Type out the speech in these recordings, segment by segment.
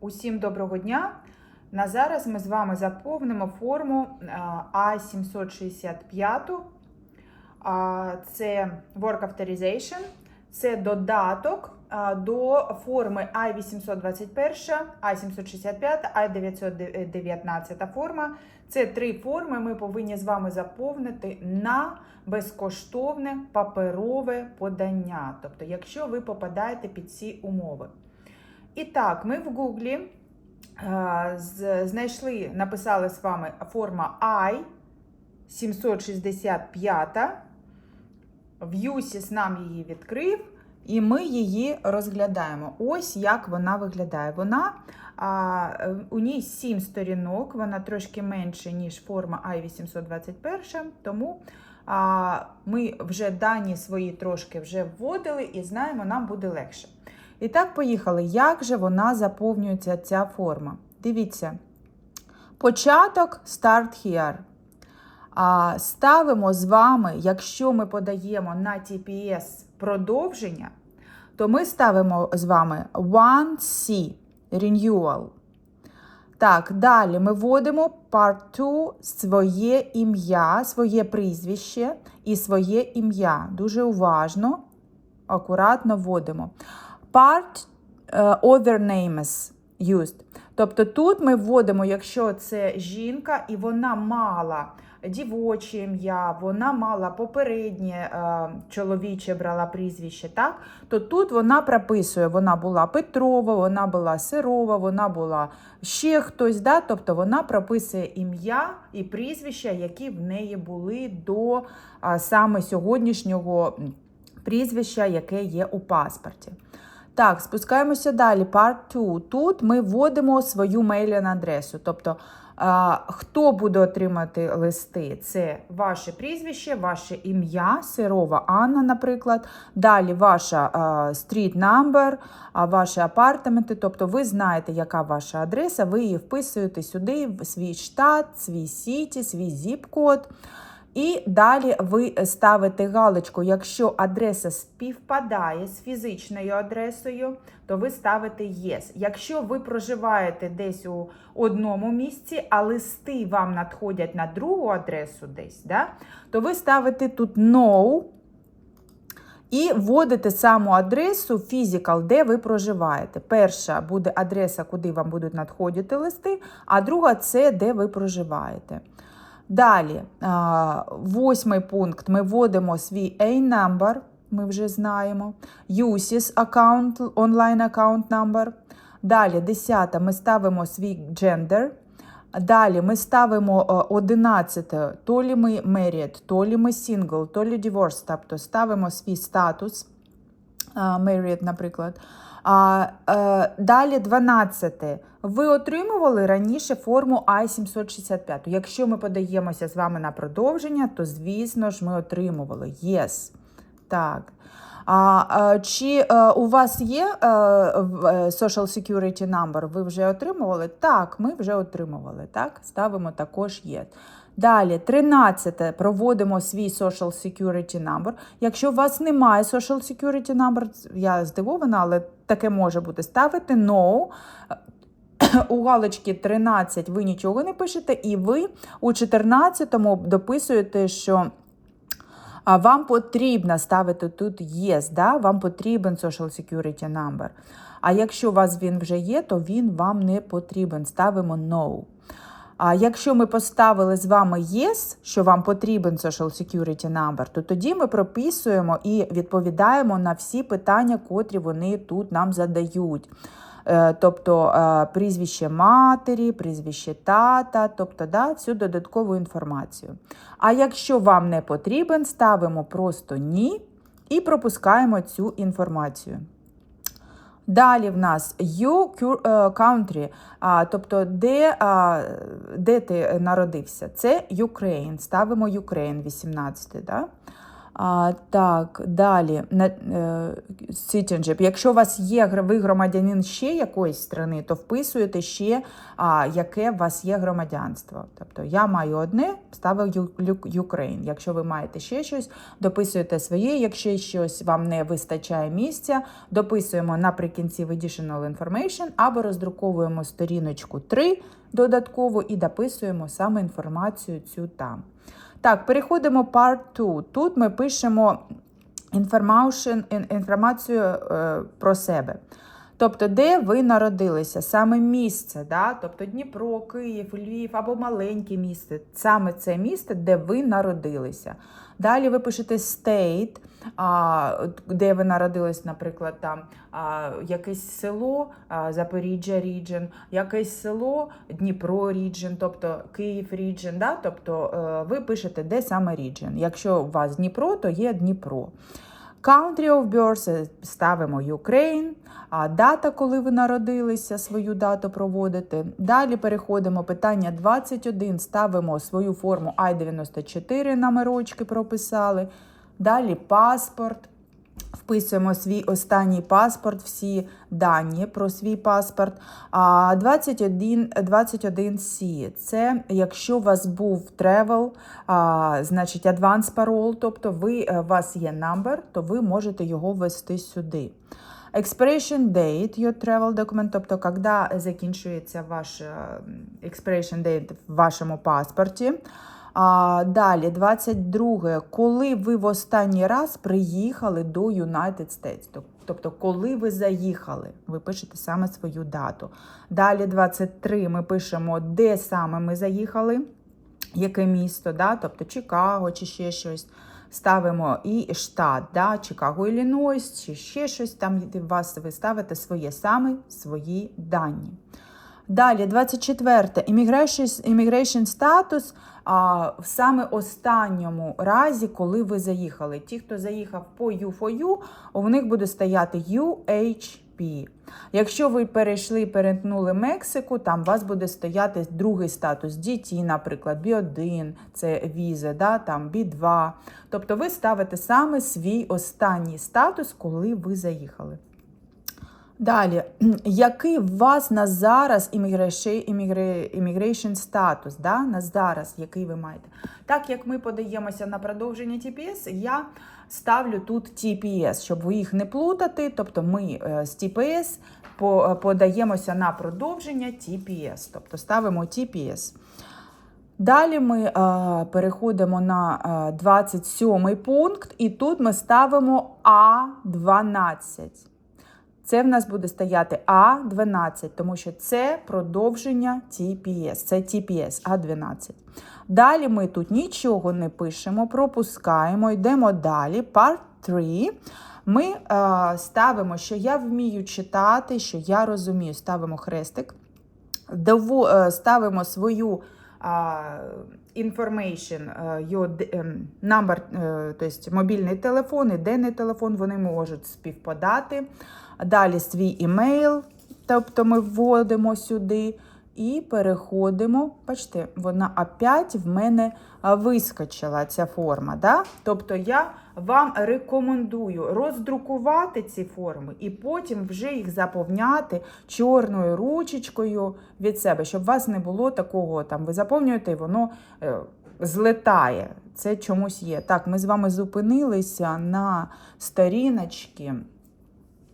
Усім доброго дня! На зараз ми з вами заповнимо форму А765. Це Work Authorization, це додаток до форми А821, А765, А919 форма. Це три форми. Ми повинні з вами заповнити на безкоштовне паперове подання. Тобто, якщо ви попадаєте під ці умови. І так, ми в Гуглі е, знайшли, написали з вами форма I 765. В USIS нам її відкрив, і ми її розглядаємо. Ось як вона виглядає. Вона а, е, у ній 7 сторінок, вона трошки менше, ніж форма I821, тому а, ми вже дані свої трошки вже вводили і знаємо, нам буде легше. І так, поїхали. Як же вона заповнюється, ця форма? Дивіться. Початок Start Here. А, ставимо з вами, якщо ми подаємо на TPS продовження, то ми ставимо з вами 1C Renewal. Так, далі ми вводимо Part 2 своє ім'я, своє прізвище і своє ім'я. Дуже уважно, акуратно вводимо. Part е, other names used. Тобто тут ми вводимо, якщо це жінка, і вона мала дівоче ім'я, вона мала попереднє е, чоловіче брала прізвище, так? то тут вона прописує, вона була Петрова, вона була Сирова, вона була ще хтось. Да? Тобто вона прописує ім'я і прізвища, які в неї були до саме сьогоднішнього прізвища, яке є у паспорті. Так, спускаємося далі. Part 2. Тут ми вводимо свою мейлін адресу. Тобто, хто буде отримати листи? Це ваше прізвище, ваше ім'я, Сирова Анна, наприклад. Далі ваша стріт number, ваші апартаменти. Тобто, ви знаєте, яка ваша адреса, ви її вписуєте сюди, в свій штат, свій сіті, свій зіп-код. І далі ви ставите галочку, якщо адреса співпадає з фізичною адресою, то ви ставите Yes. Якщо ви проживаєте десь у одному місці, а листи вам надходять на другу адресу десь, да, то ви ставите тут No і вводите саму адресу physical, де ви проживаєте. Перша буде адреса, куди вам будуть надходити листи, а друга це де ви проживаєте. Далі, восьмий пункт. Ми вводимо свій A-number, ми вже знаємо. USIS аккаунт, онлайн аккаунт number. Далі, десята, ми ставимо свій gender. Далі ми ставимо е, 11, то лі ми married, то лі ми single, то лі divorced, тобто ставимо свій статус, married, наприклад. А, е, далі 12. Ви отримували раніше форму I-765. Якщо ми подаємося з вами на продовження, то, звісно ж, ми отримували. Yes. Так. А, а, чи е, у вас є е, в- е, Social Security Number? Ви вже отримували? Так, ми вже отримували. Так, ставимо також є. Далі, 13. Проводимо свій Social Security Number. Якщо у вас немає Social Security Number, я здивована, але таке може бути. Ставите No. У галочці 13 ви нічого не пишете, і ви у 14-му дописуєте, що вам потрібно ставити тут Yes, да? вам потрібен Social Security Number. А якщо у вас він вже є, то він вам не потрібен. Ставимо No. А якщо ми поставили з вами Yes, що вам потрібен Social Security Number, то тоді ми прописуємо і відповідаємо на всі питання, котрі вони тут нам задають. Е, Тобто е, прізвище матері, прізвище тата, тобто да, всю додаткову інформацію. А якщо вам не потрібен, ставимо просто ні і пропускаємо цю інформацію. Далі в нас you е, country, тобто де, де ти народився? Це Ukraine. Ставимо Ukraine 18. Да? А, так, далі. На, е, citizenship. Якщо у вас є ви громадянин ще якоїсь країни, то вписуєте ще, а, яке у вас є громадянство. Тобто я маю одне, ставив Ukraine. Якщо ви маєте ще щось, дописуєте своє. Якщо щось вам не вистачає місця, дописуємо наприкінці в additional information або роздруковуємо сторіночку 3 додатково і дописуємо саме інформацію цю там. Так, переходимо part 2. Тут ми пишемо інформацію е, про себе. Тобто, де ви народилися, саме місце, да? тобто Дніпро, Київ, Львів або маленьке місце, саме це місце, де ви народилися. Далі ви пишете state, де ви народились, наприклад, там якесь село Запоріжжя Region, якесь село Дніпро Region, тобто Київ Region, да? тобто е, ви пишете, де саме Region. Якщо у вас Дніпро, то є Дніпро. Country of birth е, ставимо Ukraine, а дата, коли ви народилися, свою дату проводите. Далі переходимо питання 21, ставимо свою форму I-94, номерочки прописали. Далі паспорт. Вписуємо свій останній паспорт, всі дані про свій паспорт. А 21, 21C – це якщо у вас був travel, а, значить advance parole, тобто ви, е, у вас є number, то ви можете його ввести сюди. Expiration date your travel document, тобто коли закінчується ваш е, expiration date в вашому паспорті. А, далі, 22. Коли ви в останній раз приїхали до United States, тобто коли ви заїхали, ви пишете саме свою дату. Далі, 23. Ми пишемо, де саме ми заїхали, яке місто, да? тобто Чикаго чи ще щось. Ставимо і штат, да? Чикаго, Іллінойс, чи ще щось там вас ви ставите своє саме свої дані. Далі, 24. Immigration, а, в саме останньому разі, коли ви заїхали. Ті, хто заїхав по U4U, у них буде стояти UHP. Якщо ви перейшли, перетнули Мексику, там у вас буде стояти другий статус DT, наприклад, B1, це віза, да, там B2. Тобто ви ставите саме свій останній статус, коли ви заїхали. Далі, який у вас на зараз immigration, статус? Да? На зараз, який ви маєте? Так як ми подаємося на продовження TPS, я ставлю тут TPS, щоб ви їх не плутати. Тобто ми е, з TPS е, подаємося на продовження TPS, тобто ставимо TPS. Далі ми е, переходимо на е, 27 пункт, і тут ми ставимо А12. Це в нас буде стояти А12, тому що це продовження TPS. Це TPS А12. Далі ми тут нічого не пишемо, пропускаємо, йдемо далі. Part 3. Ми е, ставимо, що я вмію читати, що я розумію. Ставимо хрестик, е, ставимо свою information, е, your d- ем, number, то есть мобільний телефон і денний телефон, вони можуть співпадати. Далі свій імейл, тобто ми вводимо сюди і переходимо. Бачите, вона опять в мене вискочила ця форма. Да? Тобто я вам рекомендую роздрукувати ці форми і потім вже їх заповняти чорною ручечкою від себе, щоб у вас не було такого, там ви заповнюєте і воно е, злетає. Це чомусь є. Так, ми з вами зупинилися на сторіночці.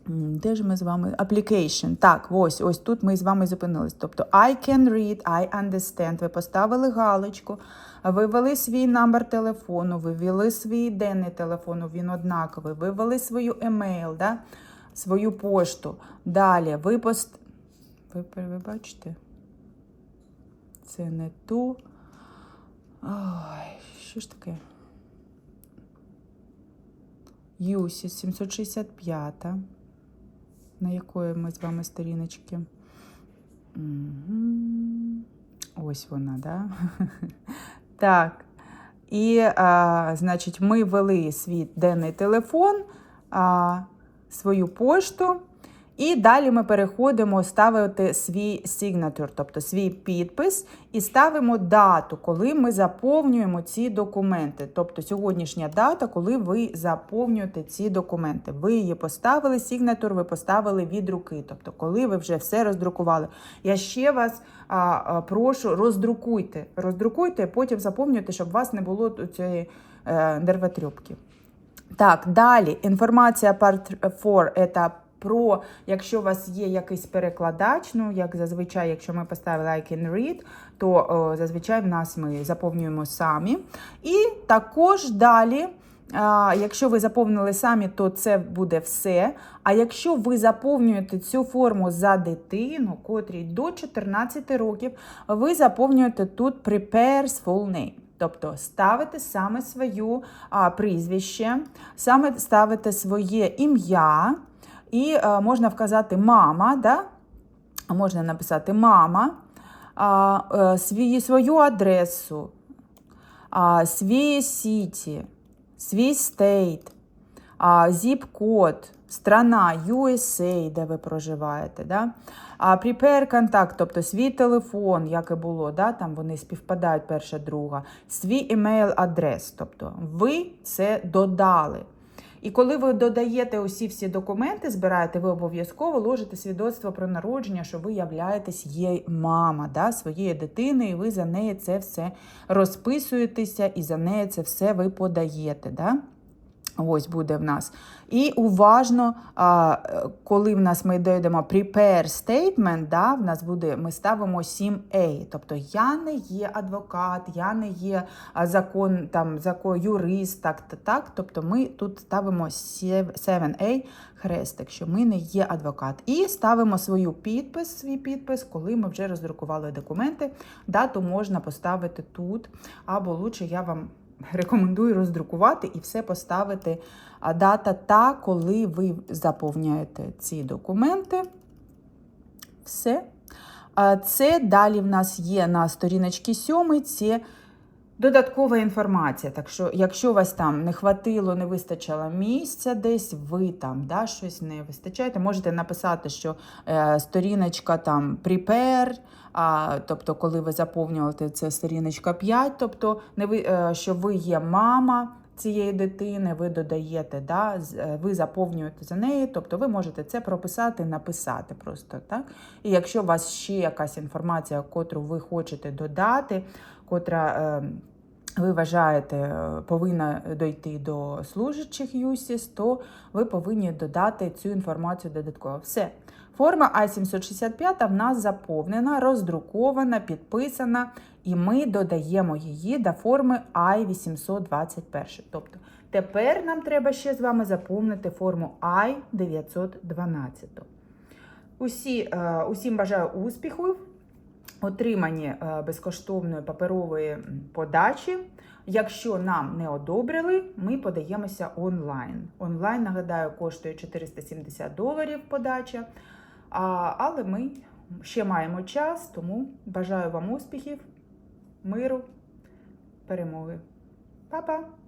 Де ж ми з вами? Application. Так, ось, ось тут ми з вами зупинились. Тобто I can read, I understand. Ви поставили галочку, ви ввели свій номер телефону, ви ввели свій денний телефон, він однаковий, ви ввели свою емейл, да? свою пошту. Далі ви пост... Ви, ви бачите? Це не ту. Ой, що ж таке? Юсі 765. На якої ми з вами сторіночки? Ось вона, да? Так. І, а, значить, ми ввели свій денний телефон, а, свою пошту. І далі ми переходимо ставити свій signature, тобто свій підпис, і ставимо дату, коли ми заповнюємо ці документи. Тобто сьогоднішня дата, коли ви заповнюєте ці документи. Ви її поставили, signature ви поставили від руки, тобто коли ви вже все роздрукували. Я ще вас а, а, прошу, роздрукуйте. Роздрукуйте, потім заповнюйте, щоб у вас не було цієї е. Так, далі інформація part 4 – це про, якщо у вас є якийсь перекладач, ну, як зазвичай, якщо ми поставили I can read, то о, зазвичай в нас ми заповнюємо самі. І також далі, якщо ви заповнили самі, то це буде все. А якщо ви заповнюєте цю форму за дитину, котрій до 14 років, ви заповнюєте тут prepares full name. Тобто ставите саме свою а, прізвище, саме ставите своє ім'я, і можна вказати мама, да? Можна написати мама, свій, свою адресу, свій сіті, свій стейт, зіп-код, страна USA, де ви проживаєте. Да? Prepare контакт, тобто свій телефон, як і було, да? там вони співпадають перша друга, свій емейл адрес, тобто ви це додали. І коли ви додаєте усі всі документи, збираєте, ви обов'язково ложите свідоцтво про народження, що ви являєтесь є мама да, своєї дитини, і ви за неї це все розписуєтеся, і за неї це все ви подаєте. Да? Ось буде в нас. І уважно, коли в нас ми дійдемо prepare statement, да, в нас буде, ми ставимо 7A. Тобто я не є адвокат, я не є закон, там, закон, юрист, так, так. Тобто ми тут ставимо 7A хрестик, що ми не є адвокат. І ставимо свою підпис, свій підпис, коли ми вже роздрукували документи. Дату можна поставити тут, або лучше я вам. Рекомендую роздрукувати і все поставити. Дата та, коли ви заповняєте ці документи. Все. Це далі в нас є на сторіночці 7. Це додаткова інформація. Так що, якщо у вас там не хватило, не вистачило місця десь, ви там да, щось не вистачаєте, можете написати, що е, сторіночка там prepare, а, тобто, коли ви заповнюєте це сторіночка 5, тобто не ви, е, що ви є мама цієї дитини, ви додаєте, да, е, ви заповнюєте за неї, тобто ви можете це прописати, написати просто. так. І якщо у вас ще якась інформація, котру ви хочете додати, котра. Е, ви вважаєте, е, повинна дойти до служачих ЮСІС, то ви повинні додати цю інформацію додатково. Все. Форма А765 в нас заповнена, роздрукована, підписана, і ми додаємо її до форми I821. Тобто тепер нам треба ще з вами заповнити форму I912. Усі, е, усім бажаю успіху отриманні е, безкоштовної паперової подачі. Якщо нам не одобрили, ми подаємося онлайн. Онлайн, нагадаю, коштує 470 доларів подача. Але ми ще маємо час, тому бажаю вам успіхів, миру, перемоги. Па-па!